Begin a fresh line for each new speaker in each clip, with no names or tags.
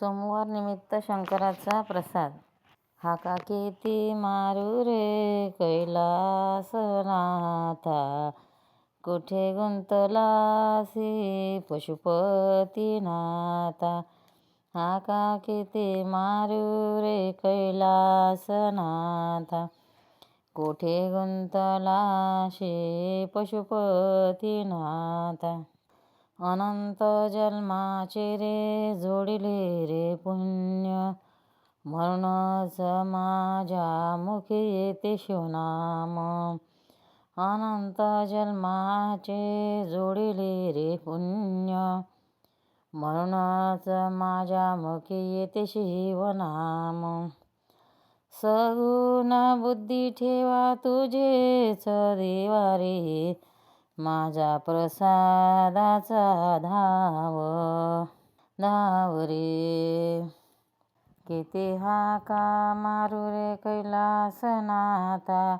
सोमवार निमित्त शंकराचा प्रसाद. हाका किती मारू रे कैलासनाथा? कुठे गुंतलासी पशुपतीनाथा? हा का किती मारू रे कैलासनाथा? कोठे गुंतलाशी पशुपतीनाथा? अनंत जन्माचे रे जोडिले रे पुण्य. म्हणूनच माझ्या मुखी येते शिवनाम. अनंत जन्माचे जोडिले रे पुण्य. म्हणूनच माझ्या मुखी येते शिवनाम. सगुण बुद्धी ठेवा तुझेच देवारी माझ्या प्रसादाचा धाव धाव रे. किती हाका मारू रे कैलासनाथा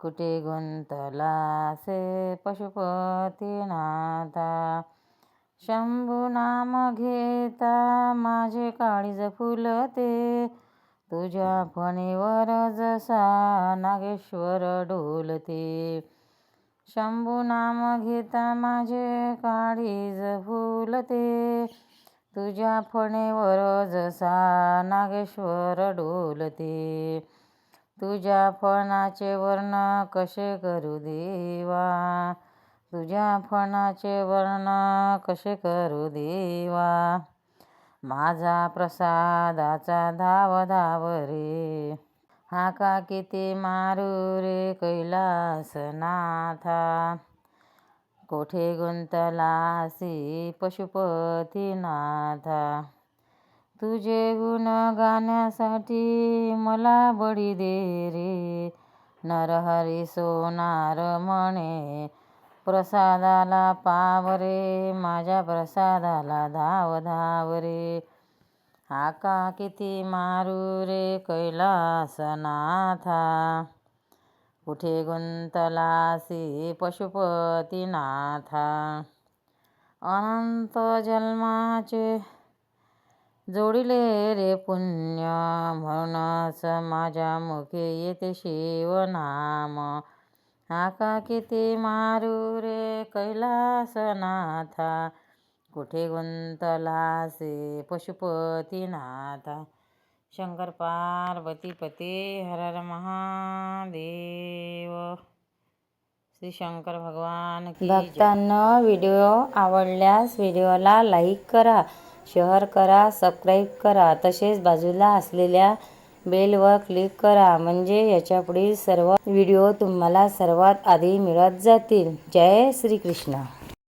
कुठे गुंतलासे पशुपतीनाथा. शंभू नाम घेता माझे काळीज फुलते तुझ्या फणीवर जसा नागेश्वर डोलते. शंभू नाम घेता माझे काळीज फुलते. तुझ्या फणेवर जसा नागेश्वर डोलते. तुझ्या फणाचे वर्ण कसे करू देवा? तुझ्या फणाचे वर्ण कसे करू देवा? माझा प्रसादाचा धाव धाव रे. हा का किती मारू रे कैलासनाथा. कोठे गुंतलासी पशुपतीनाथा. तुझे गुण गाण्यासाठी मला बळी दे रे. नरहरी सोनार म्हणे प्रसादाला पावरे माझ्या प्रसादाला धाव धाव रे. हाका किती मारू रे कैलासनाथा. कुठे गुंतलासी पशुपतीनाथा. अनंत जन्माचे जोडिले रे पुण्य म्हणूनच माझ्या मुखे येते शिवनाम. हाका किती मारू रे कैलासनाथा. कुठे गुंतलासे? पशुपतीनाथा शंकर पार्वती पते हर हर महादेव. श्री शंकर भगवान
भक्तांना व्हिडिओ आवडल्यास व्हिडिओला लाईक करा शेअर करा सबस्क्राईब करा. तसेच बाजूला असलेल्या बेलवर क्लिक करा म्हणजे याच्यापुढील सर्व व्हिडिओ तुम्हाला सर्वात आधी मिळत जातील. जय श्रीकृष्ण.